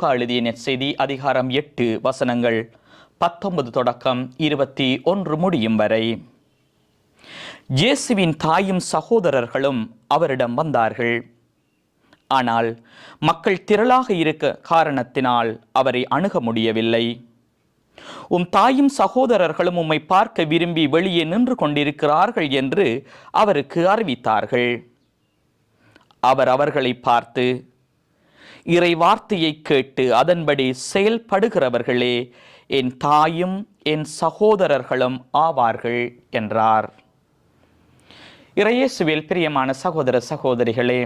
லூக்கா எழுதிய நெற்செய்தி அதிகாரம் எட்டு வசனங்கள். பத்தொன்பது தொடக்கம் இருபத்தி ஒன்று முடியும் வரை. இயேசுவின் தாயும் சகோதரர்களும் அவரிடம் வந்தார்கள். ஆனால் மக்கள் திரளாக இருக்க காரணத்தினால் அவரை அணுக முடியவில்லை. உம் தாயும் சகோதரர்களும் உம்மை பார்க்க விரும்பி வெளியே நின்று கொண்டிருக்கிறார்கள் என்று அவருக்கு அறிவித்தார்கள். அவர் அவர்களை பார்த்து இறை வார்த்தையை கேட்டு அதன்படி செயல்படுகிறவர்களே என் தாயும் என் சகோதரர்களும் ஆவார்கள் என்றார். இறையேசுவில் பிரியமான சகோதர சகோதரிகளே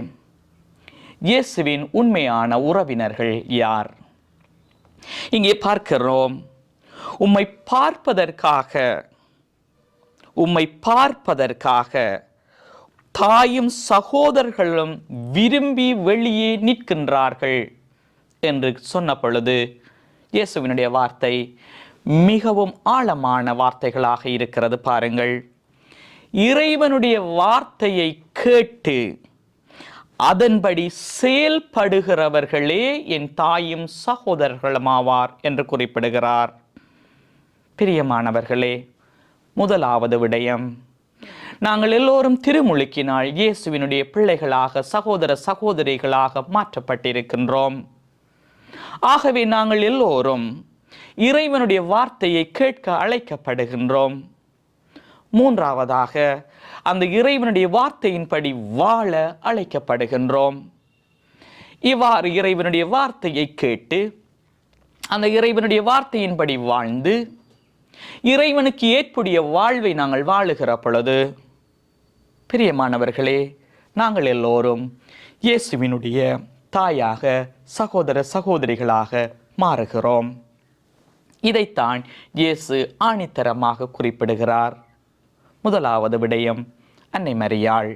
இயேசுவின் உண்மையான உறவினர்கள் யார்? இங்கே பார்க்கிறோம் உம்மை பார்ப்பதற்காக உம்மை பார்ப்பதற்காக தாயும் சகோதரர்களும் விரும்பி வெளியே நிற்கின்றார்கள் என்று சொன்ன பொழுது இயேசுவினுடைய வார்த்தை மிகவும் ஆழமான வார்த்தைகளாக இருக்கிறது பாருங்கள். இறைவனுடைய வார்த்தையை கேட்டு அதன்படி செயல்படுகிறவர்களே என் தாயும் சகோதரர்களுமாவார் என்று குறிப்பிடுகிறார். பிரியமானவர்களே முதலாவது விடயம் நாங்கள் எல்லோரும் திருமுழுக்கினால் இயேசுவினுடைய பிள்ளைகளாக சகோதர சகோதரிகளாக மாற்றப்பட்டிருக்கின்றோம். ஆகவே நாங்கள் எல்லோரும் இறைவனுடைய வார்த்தையை கேட்க அழைக்கப்படுகின்றோம். மூன்றாவதாக அந்த இறைவனுடைய வார்த்தையின்படி வாழ அழைக்கப்படுகின்றோம். இவ்வாறு இறைவனுடைய வார்த்தையை கேட்டு அந்த இறைவனுடைய வார்த்தையின்படி வாழ்ந்து இறைவனுக்கு ஏற்புடைய வாழ்வை நாங்கள் வாழுகிற பொழுது பிரியமானவர்களே நாங்கள் எல்லோரும் இயேசுவினுடைய தாயாக சகோதர சகோதரிகளாக மாறுகிறோம். இதைத்தான் இயேசு ஆணித்தரமாக குறிப்பிடுகிறார். முதலாவது விடயம் அன்னை மரியாள்.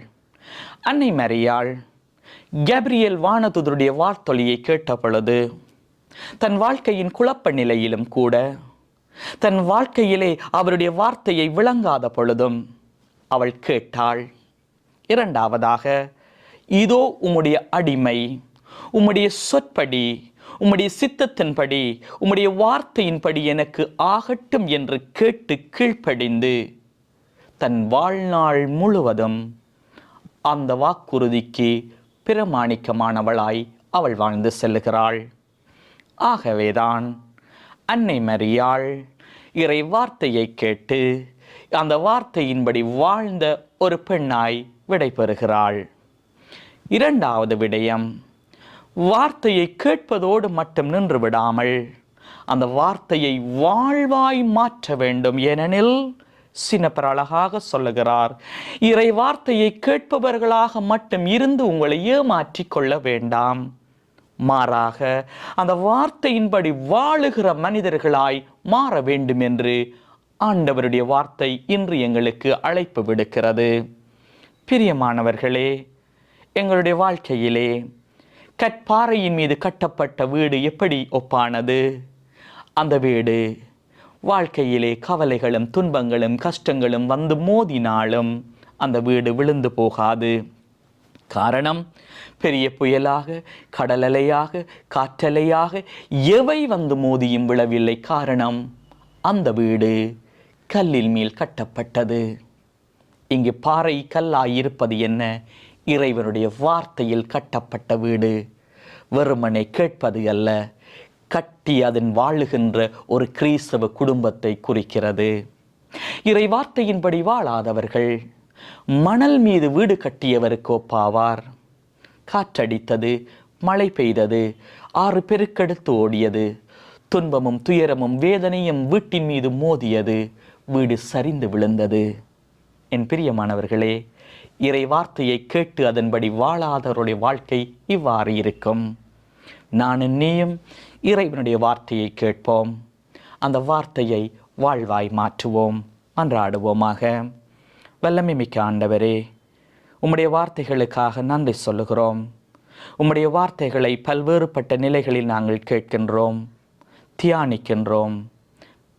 அன்னை மரியாள் கேப்ரியல் வானதுதருடைய வார்த்தொலியை கேட்ட பொழுது தன் வாழ்க்கையின் குழப்ப நிலையிலும் கூட தன் வாழ்க்கையிலே அவருடைய வார்த்தையை விளங்காத பொழுதும் அவள் கேட்டாள் இரண்டாவதாக இதோ உம்முடைய அடிமை உம்முடைய சொற்படி உம்முடைய சித்தத்தின்படி உம்முடைய வார்த்தையின்படி எனக்கு ஆகட்டும் என்று கேட்டு கீழ்ப்படிந்து தன் வாழ்நாள் முழுவதும் அந்த வாக்குறுதிக்கு பிரமாணிக்கமானவளாய் அவள் வாழ்ந்து செல்லுகிறாள். ஆகவேதான் அன்னை மரியாள் இறை வார்த்தையை கேட்டு அந்த வார்த்தையின்படி வாழ்ந்த ஒரு பெண்ணாய் விடைபெறுகிறாள். இரண்டாவது விடயம் வார்த்தையை கேட்பதோடு மட்டும் நின்று விடாமல் அந்த வார்த்தையை வாழ்வாய் மாற்ற வேண்டும் ஏனெனில் சின்னப்பர் அழகாக சொல்லுகிறார் இறை வார்த்தையை கேட்பவர்களாக மட்டும் இருந்து உங்களை ஏமாற்றி கொள்ள வேண்டாம். மாறாக அந்த வார்த்தையின்படி வாழுகிற மனிதர்களாய் மாற வேண்டும் என்று ஆண்டவருடைய வார்த்தை இன்று எங்களுக்கு அழைப்பு விடுக்கிறது. பிரியமானவர்களே எங்களுடைய வாழ்க்கையிலே கற்பாறையின் மீது கட்டப்பட்ட வீடு எப்படி ஒப்பானது? அந்த வீடு வாழ்க்கையிலே கவலைகளும் துன்பங்களும் கஷ்டங்களும் வந்து மோதினாலும் அந்த வீடு விழுந்து போகாது. காரணம் பெரிய புயலாக கடலலையாக காற்றலையாக எவை வந்து மோதியும் விழவில்லை. காரணம் அந்த வீடு கல்லில் மேல் கட்டப்பட்டது. இங்கு பாறை கல்லாயிருப்பது என்ன? இறைவனுடைய வார்த்தையில் கட்டப்பட்ட வீடு. வெறுமனை கேட்பது அல்ல கட்டி அதன் வாழுகின்ற ஒரு கிறிஸ்தவ குடும்பத்தை குறிக்கிறது. இறை வார்த்தையின்படி வாழாதவர்கள் மணல் மீது வீடு கட்டியவருக்கு ஒப்பாவார். காற்றடித்தது மழை பெய்தது ஆறு பெருக்கெடுத்து ஓடியது துன்பமும் துயரமும் வேதனையும் வீட்டின் மீது மோதியது வீடு சரிந்து விழுந்தது. என் பிரியமானவர்களே இறை வார்த்தையை கேட்டு அதன்படி வாழாதவருடைய வாழ்க்கை இவ்வாறு இருக்கும். நான் நீயும் இறைவனுடைய வார்த்தையை கேட்போம். அந்த வார்த்தையை வாழ்வாய் மாற்றுவோம் அன்றாடுவோமாக. வல்லமை மிக்க ஆண்டவரே உம்முடைய வார்த்தைகளுக்காக நன்றி சொல்லுகிறோம். உம்முடைய வார்த்தைகளை பல்வேறுபட்ட நிலைகளில் நாங்கள் கேட்கின்றோம் தியானிக்கின்றோம்.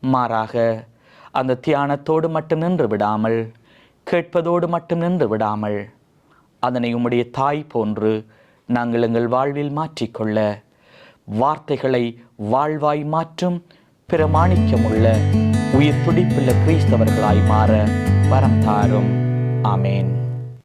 மாறாக அந்த தியானத்தோடு மட்டும் நின்று விடாமல் கேட்பதோடு மட்டும் நின்று விடாமல் அதனை உம்முடைய தாய் போன்று நாங்கள் எங்கள் வாழ்வில் மாற்றிக்கொள்ள வார்த்தைகளை வாழ்வாய் மாற்றும் பிரமாணிக்கமுள்ள உயிர் துடிப்புள்ள கிறிஸ்தவர்களாய் மாற வரம் தாரும். ஆமேன்.